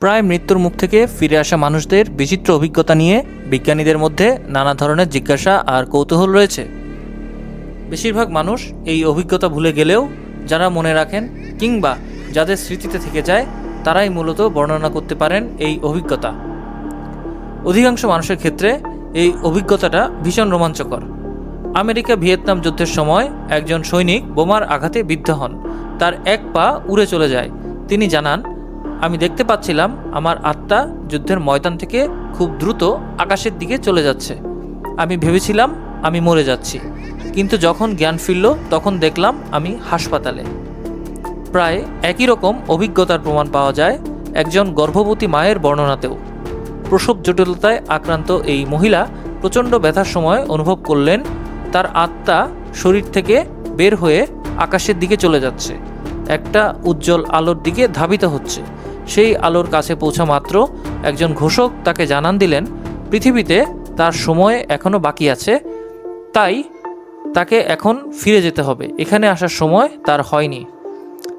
প্রায় মৃত্যুর মুখ থেকে ফিরে আসা মানুষদের বিচিত্র অভিজ্ঞতা নিয়ে বিজ্ঞানীদের মধ্যে নানা ধরনের জিজ্ঞাসা আর কৌতূহল রয়েছে। বেশিরভাগ মানুষ এই অভিজ্ঞতা ভুলে গেলেও যারা মনে রাখেন কিংবা যাদের স্মৃতিতে থেকে যায়, তারাই মূলত বর্ণনা করতে পারেন এই অভিজ্ঞতা। অধিকাংশ মানুষের ক্ষেত্রে এই অভিজ্ঞতাটা ভীষণ রোমাঞ্চকর। আমেরিকা ভিয়েতনাম যুদ্ধের সময় একজন সৈনিক বোমার আঘাতে বিদ্ধ হন। তার এক পা উড়ে চলে যায়। তিনি জানান আমি দেখতে পাচ্ছিলাম আমার আত্মা যুদ্ধের ময়দান থেকে খুব দ্রুত আকাশের দিকে চলে যাচ্ছে। আমি ভেবেছিলাম আমি মরে যাচ্ছি। কিন্তু যখন জ্ঞান ফিরল, তখন দেখলাম আমি হাসপাতালে। প্রায় একই রকম অভিজ্ঞতার প্রমাণ পাওয়া যায় একজন গর্ভবতী মায়ের বর্ণনাতেও। প্রসব জটিলতায় আক্রান্ত এই মহিলা প্রচণ্ড ব্যথার সময় অনুভব করলেন, তার আত্মা শরীর থেকে বের হয়ে আকাশের দিকে চলে যাচ্ছে। একটা উজ্জ্বল আলোর দিকে ধাবিত হচ্ছে। সেই আলোর কাছে পৌঁছা মাত্র একজন ঘোষক তাকে জানান দিলেন, পৃথিবীতে তার সময় এখনও বাকি আছে, তাই তাকে এখন ফিরে যেতে হবে। এখানে আসার সময় তার হয়নি।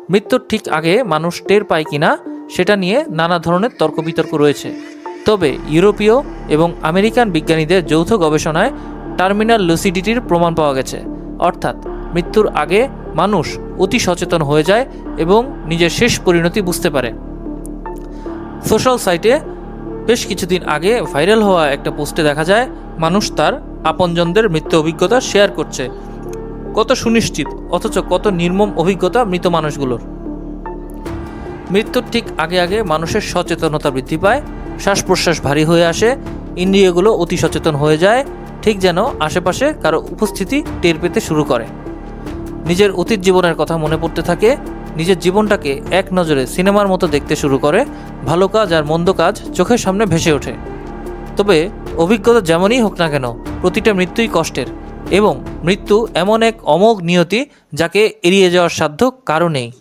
মৃত্যুর ঠিক আগে মানুষ টের পায় কিনা, সেটা নিয়ে নানা ধরনের তর্ক বিতর্ক রয়েছে। তবে ইউরোপীয় এবং আমেরিকান বিজ্ঞানীদের যৌথ গবেষণায় টার্মিনাল লুসিডিটির প্রমাণ পাওয়া গেছে। অর্থাৎ মৃত্যুর আগে মানুষ অতি সচেতন হয়ে যায় এবং নিজের শেষ পরিণতি বুঝতে পারে। সোশ্যাল সাইটে বেশ কিছুদিন আগে ভাইরাল হওয়া একটা পোস্টে দেখা যায়, মানুষ তার আপনজনদের মৃত্যু অভিজ্ঞতা শেয়ার করছে। কত সুনিশ্চিত, অথচ কত নির্মম অভিজ্ঞতা মৃত মানুষগুলোর। মৃত্যুর ঠিক আগে আগে মানুষের সচেতনতা বৃদ্ধি পায় শ্বাস প্রশ্বাস ভারী হয়ে আসে, ইন্দ্রিয়গুলো অতি সচেতন হয়ে যায়, ঠিক যেন আশেপাশে কারও উপস্থিতি টের পেতে শুরু করে। নিজের অতীত জীবনের কথা মনে পড়তে থাকে নিজের জীবনটাকে এক নজরে সিনেমার মতো দেখতে শুরু করে, ভালো কাজ আর মন্দ কাজ চোখের সামনে ভেসে ওঠে। তবে অভিজ্ঞতা যেমনই হোক না কেন, প্রতিটা মৃত্যুই কষ্টের এবং মৃত্যু এমন এক অমোঘ নিয়তি যাকে এড়িয়ে যাওয়ার সাধ্য কারও নেই।